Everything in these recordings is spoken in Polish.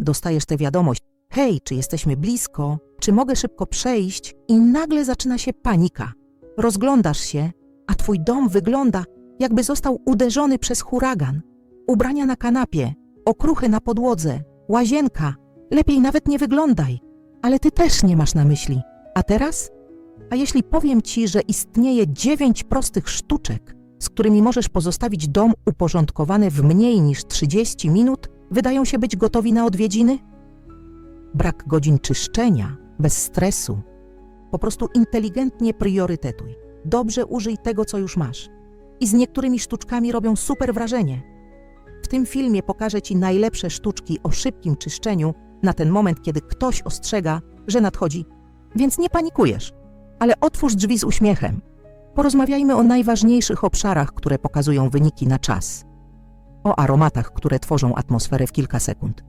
dostajesz tę wiadomość: Hej, czy jesteśmy blisko? Czy mogę szybko przejść? I nagle zaczyna się panika. Rozglądasz się, a twój dom wygląda, jakby został uderzony przez huragan. Ubrania na kanapie, okruchy na podłodze, łazienka. Lepiej nawet nie wyglądaj, ale ty też nie masz na myśli. A teraz? A jeśli powiem ci, że istnieje dziewięć prostych sztuczek, z którymi możesz pozostawić dom uporządkowany w mniej niż 30 minut, wydają się być gotowi na odwiedziny? Brak godzin czyszczenia, bez stresu. Po prostu inteligentnie priorytetuj. Dobrze użyj tego, co już masz. I z niektórymi sztuczkami robią super wrażenie. W tym filmie pokażę Ci najlepsze sztuczki o szybkim czyszczeniu na ten moment, kiedy ktoś ostrzega, że nadchodzi. Więc nie panikujesz, ale otwórz drzwi z uśmiechem. Porozmawiajmy o najważniejszych obszarach, które pokazują wyniki na czas. O aromatach, które tworzą atmosferę w kilka sekund.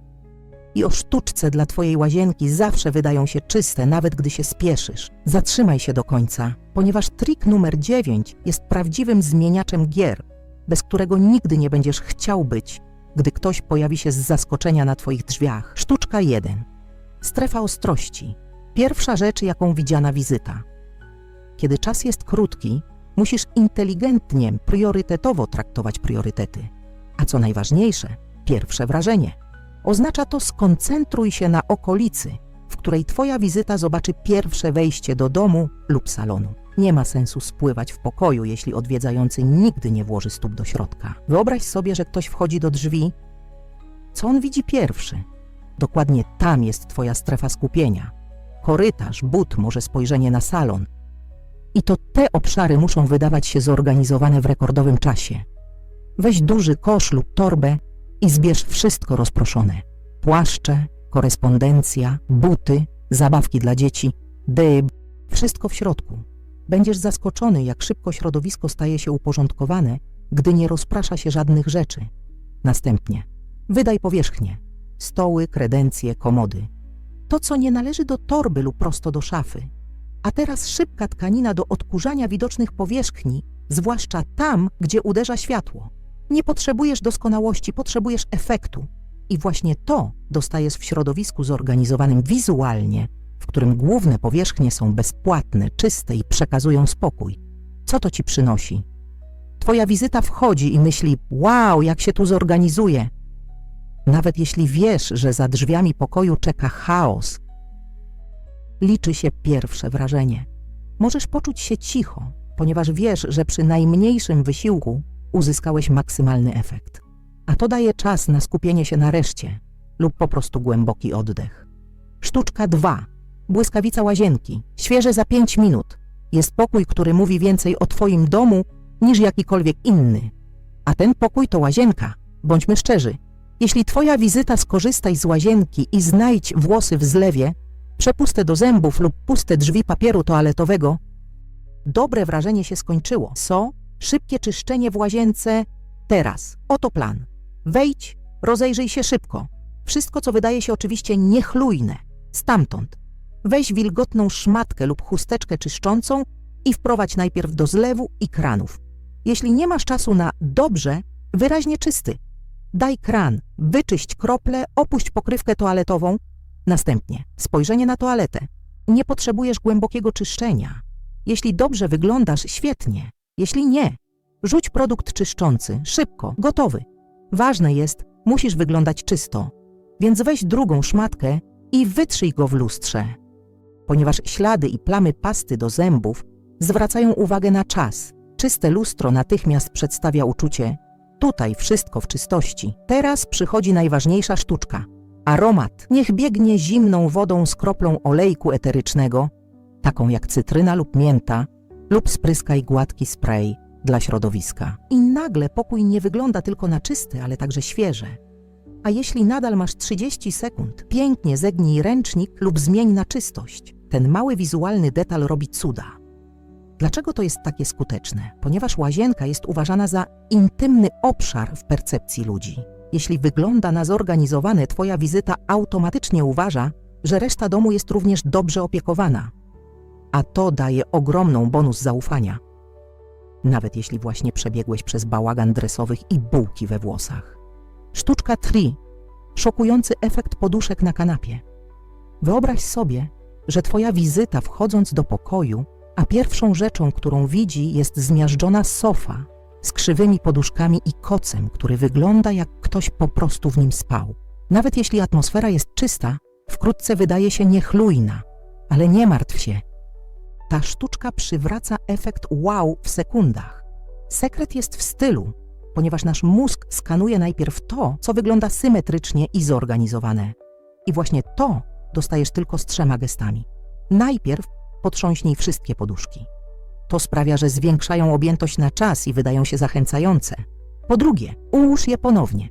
I o sztuczce dla Twojej łazienki zawsze wydają się czyste, nawet gdy się spieszysz. Zatrzymaj się do końca, ponieważ trik numer 9 jest prawdziwym zmieniaczem gier, bez którego nigdy nie będziesz chciał być, gdy ktoś pojawi się z zaskoczenia na Twoich drzwiach. Sztuczka 1. Strefa ostrości. Pierwsza rzecz, jaką widziana wizyta. Kiedy czas jest krótki, musisz inteligentnie, priorytetowo traktować priorytety. A co najważniejsze, pierwsze wrażenie. Oznacza to skoncentruj się na okolicy, w której Twoja wizyta zobaczy pierwsze wejście do domu lub salonu. Nie ma sensu spływać w pokoju, jeśli odwiedzający nigdy nie włoży stóp do środka. Wyobraź sobie, że ktoś wchodzi do drzwi. Co on widzi pierwszy? Dokładnie tam jest Twoja strefa skupienia. Korytarz, but, może spojrzenie na salon. I to te obszary muszą wydawać się zorganizowane w rekordowym czasie. Weź duży kosz lub torbę i zbierz wszystko rozproszone. Płaszcze, korespondencja, buty, zabawki dla dzieci, dyb, wszystko w środku. Będziesz zaskoczony, jak szybko środowisko staje się uporządkowane, gdy nie rozprasza się żadnych rzeczy. Następnie wydaj powierzchnię, stoły, kredencje, komody. To, co nie należy do torby lub prosto do szafy. A teraz szybka tkanina do odkurzania widocznych powierzchni, zwłaszcza tam, gdzie uderza światło. Nie potrzebujesz doskonałości, potrzebujesz efektu. I właśnie to dostajesz w środowisku zorganizowanym wizualnie, w którym główne powierzchnie są bezpłatne, czyste i przekazują spokój. Co to ci przynosi? Twoja wizyta wchodzi i myśli: Wow, jak się tu zorganizuje. Nawet jeśli wiesz, że za drzwiami pokoju czeka chaos, liczy się pierwsze wrażenie. Możesz poczuć się cicho, ponieważ wiesz, że przy najmniejszym wysiłku uzyskałeś maksymalny efekt. A to daje czas na skupienie się na reszcie lub po prostu głęboki oddech. Sztuczka 2. Błyskawica łazienki. Świeże za 5 minut. Jest pokój, który mówi więcej o Twoim domu niż jakikolwiek inny. A ten pokój to łazienka. Bądźmy szczerzy. Jeśli Twoja wizyta skorzystaj z łazienki i znajdź włosy w zlewie, przepuste do zębów lub puste drzwi papieru toaletowego, dobre wrażenie się skończyło. So, szybkie czyszczenie w łazience teraz. Oto plan. Wejdź, rozejrzyj się szybko. Wszystko, co wydaje się oczywiście niechlujne. Stamtąd. Weź wilgotną szmatkę lub chusteczkę czyszczącą i wprowadź najpierw do zlewu i kranów. Jeśli nie masz czasu na dobrze, wyraźnie czysty. Daj kran, wyczyść krople, opuść pokrywkę toaletową. Następnie spojrzenie na toaletę. Nie potrzebujesz głębokiego czyszczenia. Jeśli dobrze wyglądasz, świetnie. Jeśli nie, rzuć produkt czyszczący, szybko, gotowy. Ważne jest, musisz wyglądać czysto, więc weź drugą szmatkę i wytrzyj go w lustrze. Ponieważ ślady i plamy pasty do zębów zwracają uwagę na czas, czyste lustro natychmiast przedstawia uczucie tutaj wszystko w czystości. Teraz przychodzi najważniejsza sztuczka. Aromat niech biegnie zimną wodą z kroplą olejku eterycznego, taką jak cytryna lub mięta, lub spryskaj gładki spray dla środowiska. I nagle pokój nie wygląda tylko na czysty, ale także świeże. A jeśli nadal masz 30 sekund, pięknie zegnij ręcznik lub zmień na czystość. Ten mały wizualny detal robi cuda. Dlaczego to jest takie skuteczne? Ponieważ łazienka jest uważana za intymny obszar w percepcji ludzi. Jeśli wygląda na zorganizowane, Twoja wizyta automatycznie uważa, że reszta domu jest również dobrze opiekowana. A to daje ogromną bonus zaufania. Nawet jeśli właśnie przebiegłeś przez bałagan dresowych i bułki we włosach. Sztuczka 3. Szokujący efekt poduszek na kanapie. Wyobraź sobie, że twoja wizyta wchodząc do pokoju, a pierwszą rzeczą, którą widzi, jest zmiażdżona sofa z krzywymi poduszkami i kocem, który wygląda jak ktoś po prostu w nim spał. Nawet jeśli atmosfera jest czysta, wkrótce wydaje się niechlujna, ale nie martw się. Ta sztuczka przywraca efekt wow w sekundach. Sekret jest w stylu, ponieważ nasz mózg skanuje najpierw to, co wygląda symetrycznie i zorganizowane. I właśnie to dostajesz tylko z trzema gestami. Najpierw potrząśnij wszystkie poduszki. To sprawia, że zwiększają objętość na czas i wydają się zachęcające. Po drugie, ułóż je ponownie.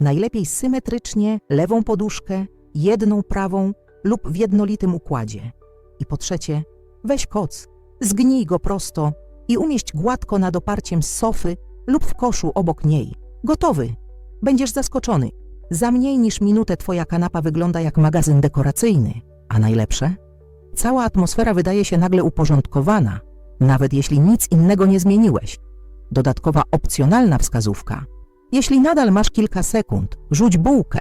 Najlepiej symetrycznie, lewą poduszkę, jedną prawą lub w jednolitym układzie. I po trzecie, weź koc, zgnij go prosto i umieść gładko nad oparciem sofy lub w koszu obok niej. Gotowy. Będziesz zaskoczony. Za mniej niż minutę twoja kanapa wygląda jak magazyn dekoracyjny. A najlepsze? Cała atmosfera wydaje się nagle uporządkowana, nawet jeśli nic innego nie zmieniłeś. Dodatkowa opcjonalna wskazówka. Jeśli nadal masz kilka sekund, rzuć bułkę,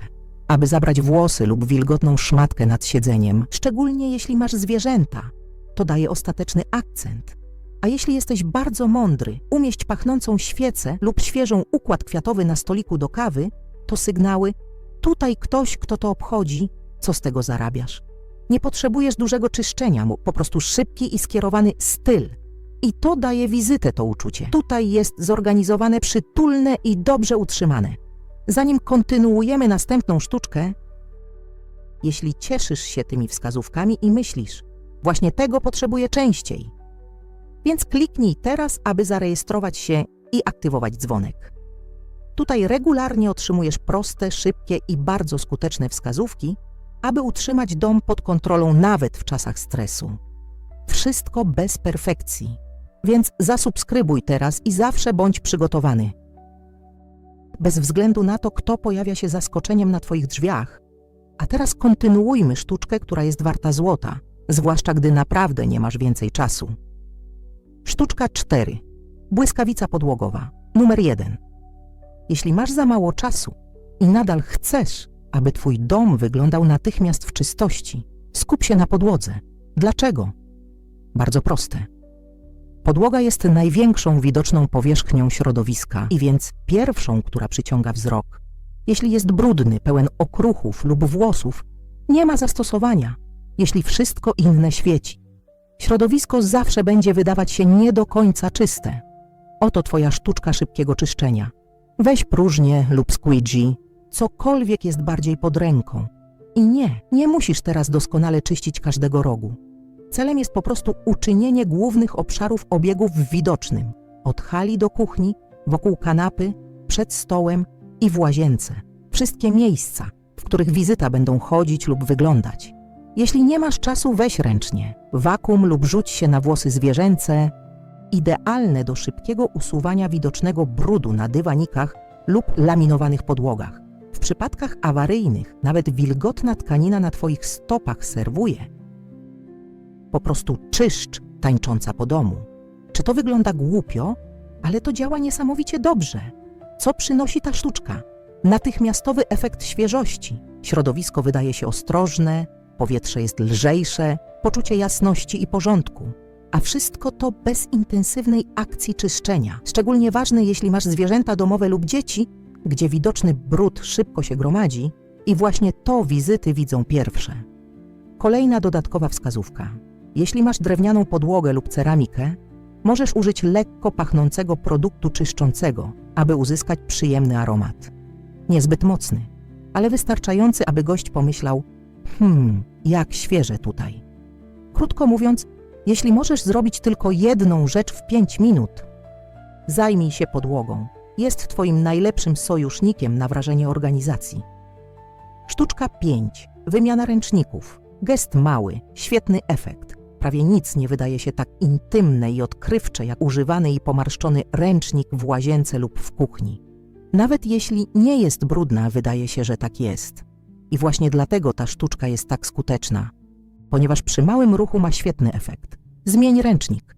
aby zabrać włosy lub wilgotną szmatkę nad siedzeniem, szczególnie jeśli masz zwierzęta. To daje ostateczny akcent. A jeśli jesteś bardzo mądry, umieść pachnącą świecę lub świeżą układ kwiatowy na stoliku do kawy, to sygnały tutaj ktoś, kto to obchodzi, co z tego zarabiasz. Nie potrzebujesz dużego czyszczenia, mu po prostu szybki i skierowany styl. I to daje wizytę to uczucie. Tutaj jest zorganizowane, przytulne i dobrze utrzymane. Zanim kontynuujemy następną sztuczkę, jeśli cieszysz się tymi wskazówkami i myślisz, właśnie tego potrzebuję częściej, więc kliknij teraz, aby zarejestrować się i aktywować dzwonek. Tutaj regularnie otrzymujesz proste, szybkie i bardzo skuteczne wskazówki, aby utrzymać dom pod kontrolą nawet w czasach stresu. Wszystko bez perfekcji, więc zasubskrybuj teraz i zawsze bądź przygotowany. Bez względu na to, kto pojawia się zaskoczeniem na Twoich drzwiach. A teraz kontynuujmy sztuczkę, która jest warta złota, zwłaszcza gdy naprawdę nie masz więcej czasu. Sztuczka 4. Błyskawica podłogowa. Numer 1. Jeśli masz za mało czasu i nadal chcesz, aby Twój dom wyglądał natychmiast w czystości, skup się na podłodze. Dlaczego? Bardzo proste. Podłoga jest największą widoczną powierzchnią środowiska i więc pierwszą, która przyciąga wzrok. Jeśli jest brudny, pełen okruchów lub włosów, nie ma zastosowania, jeśli wszystko inne świeci. Środowisko zawsze będzie wydawać się nie do końca czyste. Oto Twoja sztuczka szybkiego czyszczenia. Weź próżnię lub squeegee, cokolwiek jest bardziej pod ręką. I nie, nie musisz teraz doskonale czyścić każdego rogu. Celem jest po prostu uczynienie głównych obszarów obiegów widocznym. Od hali do kuchni, wokół kanapy, przed stołem i w łazience. Wszystkie miejsca, w których wizyta będą chodzić lub wyglądać. Jeśli nie masz czasu, weź ręcznie. Wakum lub rzuć się na włosy zwierzęce. Idealne do szybkiego usuwania widocznego brudu na dywanikach lub laminowanych podłogach. W przypadkach awaryjnych nawet wilgotna tkanina na Twoich stopach serwuje. Po prostu czyszcz tańcząca po domu. Czy to wygląda głupio? Ale to działa niesamowicie dobrze. Co przynosi ta sztuczka? Natychmiastowy efekt świeżości. Środowisko wydaje się ostrożne, powietrze jest lżejsze, poczucie jasności i porządku. A wszystko to bez intensywnej akcji czyszczenia. Szczególnie ważne, jeśli masz zwierzęta domowe lub dzieci, gdzie widoczny brud szybko się gromadzi i właśnie to wizyty widzą pierwsze. Kolejna dodatkowa wskazówka. Jeśli masz drewnianą podłogę lub ceramikę, możesz użyć lekko pachnącego produktu czyszczącego, aby uzyskać przyjemny aromat. Niezbyt mocny, ale wystarczający, aby gość pomyślał: Hmm, jak świeże tutaj. Krótko mówiąc, jeśli możesz zrobić tylko jedną rzecz w 5 minut, zajmij się podłogą. Jest Twoim najlepszym sojusznikiem na wrażenie organizacji. Sztuczka 5. Wymiana ręczników. Gest mały, świetny efekt. Prawie nic nie wydaje się tak intymne i odkrywcze jak używany i pomarszczony ręcznik w łazience lub w kuchni. Nawet jeśli nie jest brudna, wydaje się, że tak jest. I właśnie dlatego ta sztuczka jest tak skuteczna, ponieważ przy małym ruchu ma świetny efekt. Zmień ręcznik.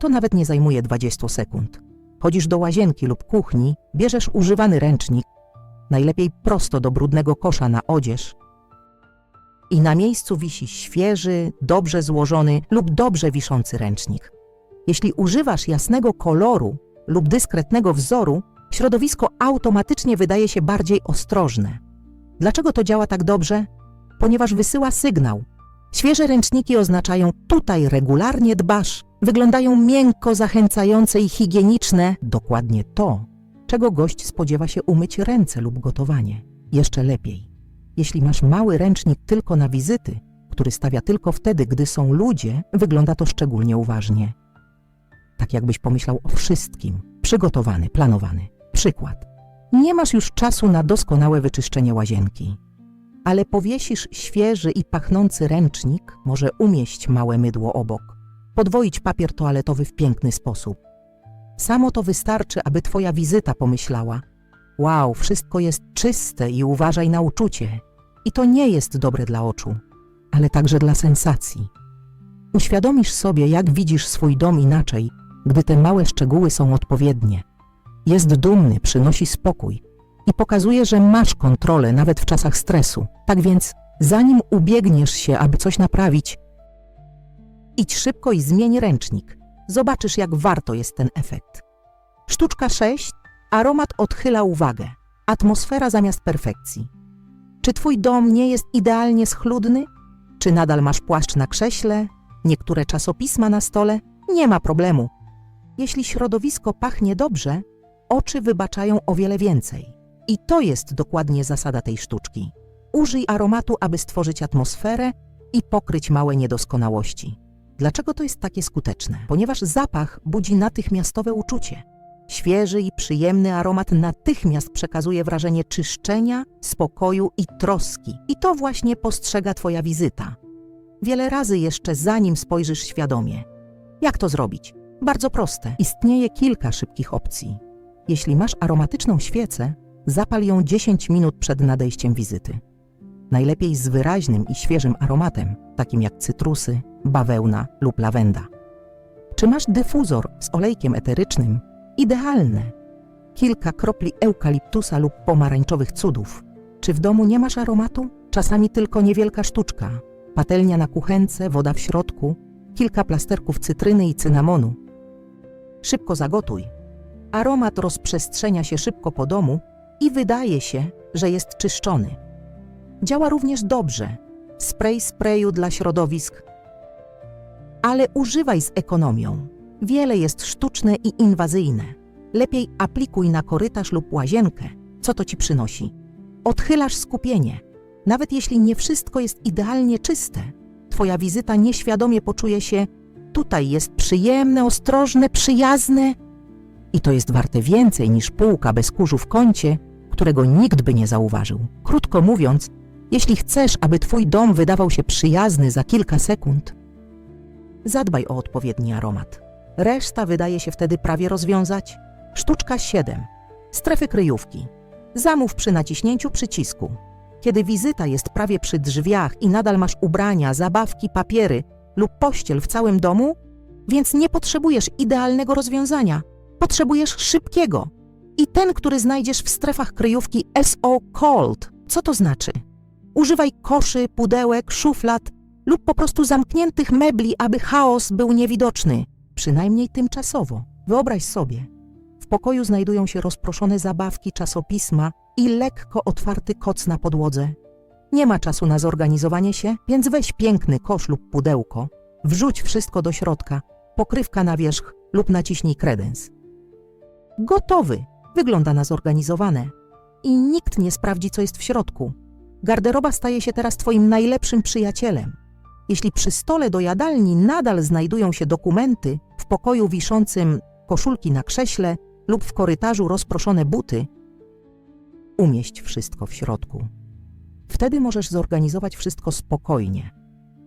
To nawet nie zajmuje 20 sekund. Chodzisz do łazienki lub kuchni, bierzesz używany ręcznik najlepiej prosto do brudnego kosza na odzież. I na miejscu wisi świeży, dobrze złożony lub dobrze wiszący ręcznik. Jeśli używasz jasnego koloru lub dyskretnego wzoru, środowisko automatycznie wydaje się bardziej ostrożne. Dlaczego to działa tak dobrze? Ponieważ wysyła sygnał. Świeże ręczniki oznaczają tutaj regularnie dbasz, wyglądają miękko, zachęcające i higieniczne, dokładnie to, czego gość spodziewa się umyć ręce lub gotowanie. Jeszcze lepiej. Jeśli masz mały ręcznik tylko na wizyty, który stawia tylko wtedy, gdy są ludzie, wygląda to szczególnie uważnie. Tak jakbyś pomyślał o wszystkim, przygotowany, planowany. Przykład. Nie masz już czasu na doskonałe wyczyszczenie łazienki, ale powiesisz świeży i pachnący ręcznik, może umieść małe mydło obok, podwoić papier toaletowy w piękny sposób. Samo to wystarczy, aby twoja wizyta pomyślała: Wow, wszystko jest czyste i uważaj na uczucie. I to nie jest dobre dla oczu, ale także dla sensacji. Uświadomisz sobie, jak widzisz swój dom inaczej, gdy te małe szczegóły są odpowiednie. Jest dumny, przynosi spokój i pokazuje, że masz kontrolę nawet w czasach stresu. Tak więc, zanim ubiegniesz się, aby coś naprawić, idź szybko i zmień ręcznik. Zobaczysz, jak warto jest ten efekt. Sztuczka 6. Aromat odchyla uwagę. Atmosfera zamiast perfekcji. Czy twój dom nie jest idealnie schludny? Czy nadal masz płaszcz na krześle? Niektóre czasopisma na stole? Nie ma problemu. Jeśli środowisko pachnie dobrze, oczy wybaczają o wiele więcej. I to jest dokładnie zasada tej sztuczki. Użyj aromatu, aby stworzyć atmosferę i pokryć małe niedoskonałości. Dlaczego to jest takie skuteczne? Ponieważ zapach budzi natychmiastowe uczucie. Świeży i przyjemny aromat natychmiast przekazuje wrażenie czyszczenia, spokoju i troski. I to właśnie postrzega Twoja wizyta. Wiele razy jeszcze zanim spojrzysz świadomie. Jak to zrobić? Bardzo proste. Istnieje kilka szybkich opcji. Jeśli masz aromatyczną świecę, zapal ją 10 minut przed nadejściem wizyty. Najlepiej z wyraźnym i świeżym aromatem, takim jak cytrusy, bawełna lub lawenda. Czy masz dyfuzor z olejkiem eterycznym? Idealne. Kilka kropli eukaliptusa lub pomarańczowych cudów. Czy w domu nie masz aromatu? Czasami tylko niewielka sztuczka. Patelnia na kuchence, woda w środku, kilka plasterków cytryny i cynamonu. Szybko zagotuj. Aromat rozprzestrzenia się szybko po domu i wydaje się, że jest czyszczony. Działa również dobrze. Spray sprayu dla środowisk. Ale używaj z ekonomią. Wiele jest sztuczne i inwazyjne. Lepiej aplikuj na korytarz lub łazienkę. Co to ci przynosi? Odchylasz skupienie. Nawet jeśli nie wszystko jest idealnie czyste, twoja wizyta nieświadomie poczuje się tutaj jest przyjemne, ostrożne, przyjazne i to jest warte więcej niż półka bez kurzu w kącie, którego nikt by nie zauważył. Krótko mówiąc, jeśli chcesz, aby twój dom wydawał się przyjazny za kilka sekund, zadbaj o odpowiedni aromat. Reszta wydaje się wtedy prawie rozwiązać. Sztuczka 7. Strefy kryjówki. Zamów przy naciśnięciu przycisku. Kiedy wizyta jest prawie przy drzwiach i nadal masz ubrania, zabawki, papiery lub pościel w całym domu, więc nie potrzebujesz idealnego rozwiązania. Potrzebujesz szybkiego. I ten, który znajdziesz w strefach kryjówki SO Cold. Co to znaczy? Używaj koszy, pudełek, szuflad lub po prostu zamkniętych mebli, aby chaos był niewidoczny, przynajmniej tymczasowo. Wyobraź sobie, w pokoju znajdują się rozproszone zabawki, czasopisma i lekko otwarty koc na podłodze. Nie ma czasu na zorganizowanie się, więc weź piękny kosz lub pudełko, wrzuć wszystko do środka, pokrywka na wierzch lub naciśnij kredens. Gotowy! Wygląda na zorganizowane. I nikt nie sprawdzi, co jest w środku. Garderoba staje się teraz Twoim najlepszym przyjacielem. Jeśli przy stole do jadalni nadal znajdują się dokumenty, w pokoju wiszącym koszulki na krześle lub w korytarzu rozproszone buty, umieść wszystko w środku. Wtedy możesz zorganizować wszystko spokojnie.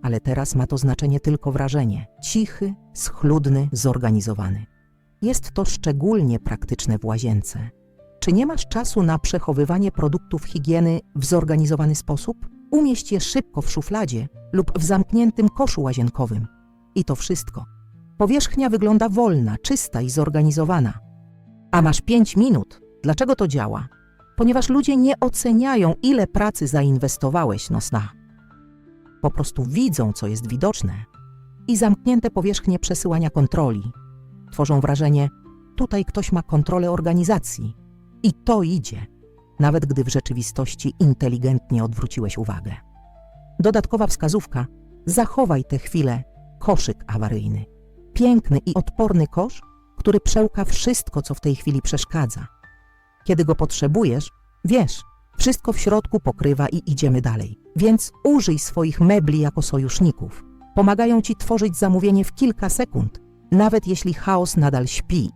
Ale teraz ma to znaczenie tylko wrażenie cichy, schludny, zorganizowany. Jest to szczególnie praktyczne w łazience. Czy nie masz czasu na przechowywanie produktów higieny w zorganizowany sposób? Umieść je szybko w szufladzie lub w zamkniętym koszu łazienkowym. I to wszystko. Powierzchnia wygląda wolna, czysta i zorganizowana. A masz 5 minut. Dlaczego to działa? ponieważ ludzie nie oceniają, ile pracy zainwestowałeś, no sna. Po prostu widzą, co jest widoczne i zamknięte powierzchnie przesyłania kontroli. Tworzą wrażenie, tutaj ktoś ma kontrolę organizacji i to idzie, nawet gdy w rzeczywistości inteligentnie odwróciłeś uwagę. Dodatkowa wskazówka: zachowaj tę chwilę koszyk awaryjny. Piękny i odporny kosz, który przełka wszystko, co w tej chwili przeszkadza. Kiedy go potrzebujesz, wiesz, wszystko w środku pokrywa i idziemy dalej. Więc użyj swoich mebli jako sojuszników. Pomagają ci tworzyć zamówienie w kilka sekund, nawet jeśli chaos nadal śpi.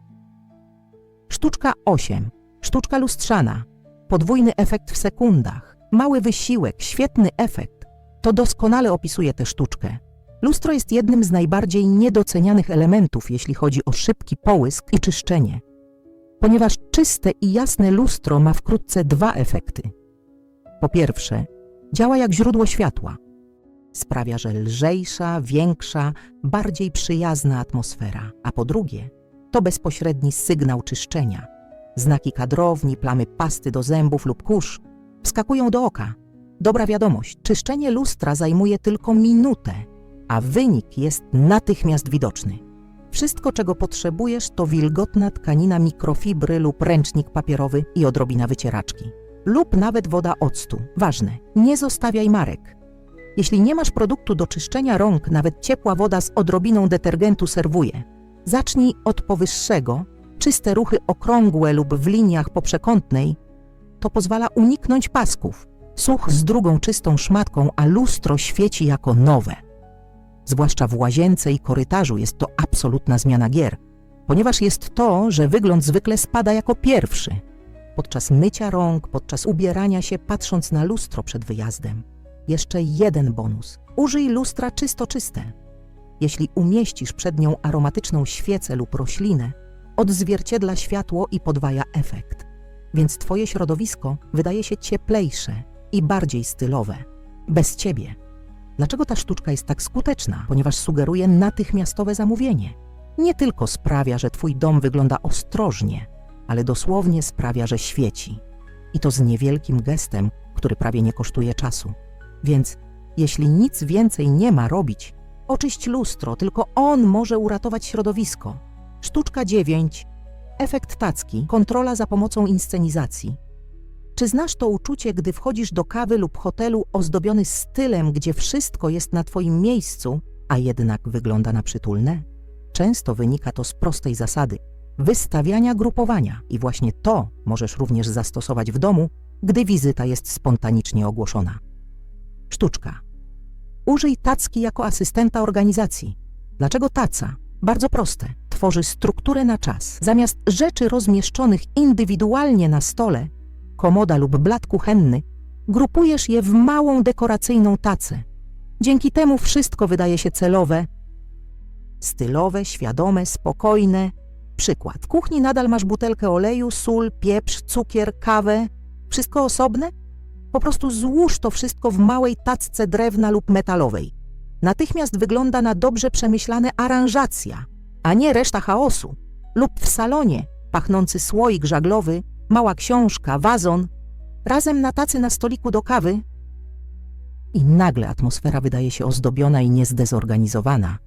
Sztuczka 8. Sztuczka lustrzana. Podwójny efekt w sekundach. Mały wysiłek, świetny efekt. To doskonale opisuje tę sztuczkę. Lustro jest jednym z najbardziej niedocenianych elementów, jeśli chodzi o szybki połysk i czyszczenie. Ponieważ czyste i jasne lustro ma wkrótce dwa efekty. Po pierwsze, działa jak źródło światła. Sprawia, że lżejsza, większa, bardziej przyjazna atmosfera. A po drugie, to bezpośredni sygnał czyszczenia. Znaki kadrowni, plamy pasty do zębów lub kurz wskakują do oka. Dobra wiadomość, czyszczenie lustra zajmuje tylko minutę, a wynik jest natychmiast widoczny. Wszystko, czego potrzebujesz, to wilgotna tkanina mikrofibry lub ręcznik papierowy i odrobina wycieraczki. Lub nawet woda octu. Ważne, nie zostawiaj marek. Jeśli nie masz produktu do czyszczenia rąk, nawet ciepła woda z odrobiną detergentu serwuje. Zacznij od powyższego. Czyste ruchy okrągłe lub w liniach poprzekątnej to pozwala uniknąć pasków. Such z drugą czystą szmatką, a lustro świeci jako nowe. Zwłaszcza w łazience i korytarzu jest to absolutna zmiana gier, ponieważ jest to, że wygląd zwykle spada jako pierwszy. Podczas mycia rąk, podczas ubierania się, patrząc na lustro przed wyjazdem. Jeszcze jeden bonus. Użyj lustra czysto czyste. Jeśli umieścisz przed nią aromatyczną świecę lub roślinę, odzwierciedla światło i podwaja efekt. Więc twoje środowisko wydaje się cieplejsze i bardziej stylowe. Bez ciebie. Dlaczego ta sztuczka jest tak skuteczna? Ponieważ sugeruje natychmiastowe zamówienie. Nie tylko sprawia, że twój dom wygląda ostrożnie, ale dosłownie sprawia, że świeci. I to z niewielkim gestem, który prawie nie kosztuje czasu. Więc jeśli nic więcej nie ma robić, oczyść lustro, tylko on może uratować środowisko. Sztuczka 9. Efekt tacki, kontrola za pomocą inscenizacji. Czy znasz to uczucie, gdy wchodzisz do kawy lub hotelu ozdobiony stylem, gdzie wszystko jest na twoim miejscu, a jednak wygląda na przytulne? Często wynika to z prostej zasady wystawiania grupowania i właśnie to możesz również zastosować w domu, gdy wizyta jest spontanicznie ogłoszona. Sztuczka. Użyj tacki jako asystenta organizacji. Dlaczego taca? Bardzo proste. Tworzy strukturę na czas. Zamiast rzeczy rozmieszczonych indywidualnie na stole, komoda lub blat kuchenny, grupujesz je w małą dekoracyjną tacę. Dzięki temu wszystko wydaje się celowe, stylowe, świadome, spokojne. Przykład. W kuchni nadal masz butelkę oleju, sól, pieprz, cukier, kawę. Wszystko osobne? Po prostu złóż to wszystko w małej tacce drewna lub metalowej. Natychmiast wygląda na dobrze przemyślane aranżacja, a nie reszta chaosu. Lub w salonie pachnący słoik żaglowy, mała książka, wazon, razem na tacy na stoliku do kawy. I nagle atmosfera wydaje się ozdobiona i niezdezorganizowana.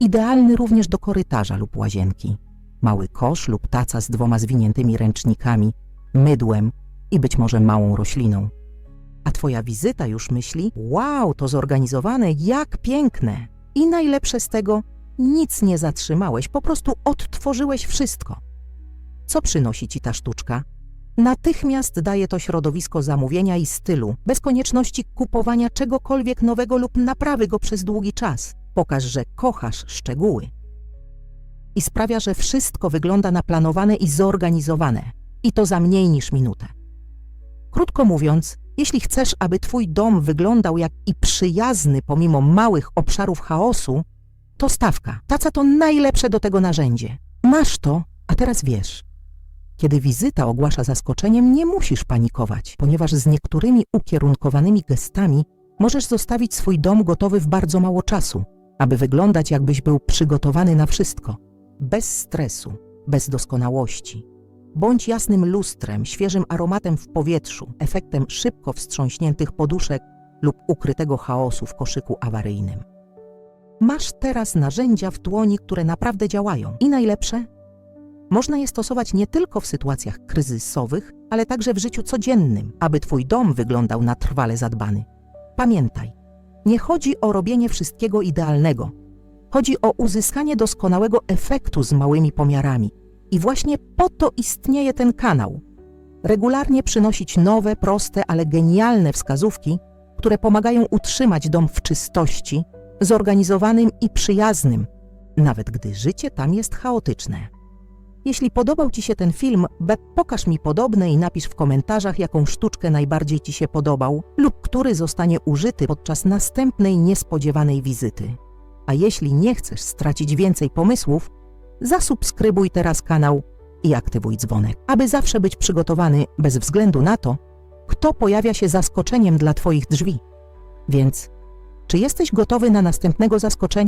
Idealny również do korytarza lub łazienki. Mały kosz lub taca z dwoma zwiniętymi ręcznikami, mydłem i być może małą rośliną. A twoja wizyta już myśli: Wow, to zorganizowane, jak piękne! I najlepsze z tego, nic nie zatrzymałeś, po prostu odtworzyłeś wszystko. Co przynosi ci ta sztuczka? Natychmiast daje to środowisko zamówienia i stylu, bez konieczności kupowania czegokolwiek nowego lub naprawy go przez długi czas. Pokaż, że kochasz szczegóły. I sprawia, że wszystko wygląda na planowane i zorganizowane. I to za mniej niż minutę. Krótko mówiąc, jeśli chcesz, aby twój dom wyglądał jak i przyjazny pomimo małych obszarów chaosu, to stawka. Taca to najlepsze do tego narzędzie. Masz to, a teraz wiesz. Kiedy wizyta ogłasza zaskoczeniem, nie musisz panikować, ponieważ z niektórymi ukierunkowanymi gestami możesz zostawić swój dom gotowy w bardzo mało czasu, aby wyglądać jakbyś był przygotowany na wszystko. Bez stresu, bez doskonałości. Bądź jasnym lustrem, świeżym aromatem w powietrzu, efektem szybko wstrząśniętych poduszek lub ukrytego chaosu w koszyku awaryjnym. Masz teraz narzędzia w dłoni, które naprawdę działają. I najlepsze? Można je stosować nie tylko w sytuacjach kryzysowych, ale także w życiu codziennym, aby Twój dom wyglądał na trwale zadbany. Pamiętaj, nie chodzi o robienie wszystkiego idealnego. Chodzi o uzyskanie doskonałego efektu z małymi pomiarami. I właśnie po to istnieje ten kanał. Regularnie przynosić nowe, proste, ale genialne wskazówki, które pomagają utrzymać dom w czystości, zorganizowanym i przyjaznym, nawet gdy życie tam jest chaotyczne. Jeśli podobał Ci się ten film, be- pokaż mi podobne i napisz w komentarzach, jaką sztuczkę najbardziej Ci się podobał lub który zostanie użyty podczas następnej niespodziewanej wizyty. A jeśli nie chcesz stracić więcej pomysłów, zasubskrybuj teraz kanał i aktywuj dzwonek, aby zawsze być przygotowany bez względu na to, kto pojawia się zaskoczeniem dla Twoich drzwi. Więc, czy jesteś gotowy na następnego zaskoczenia?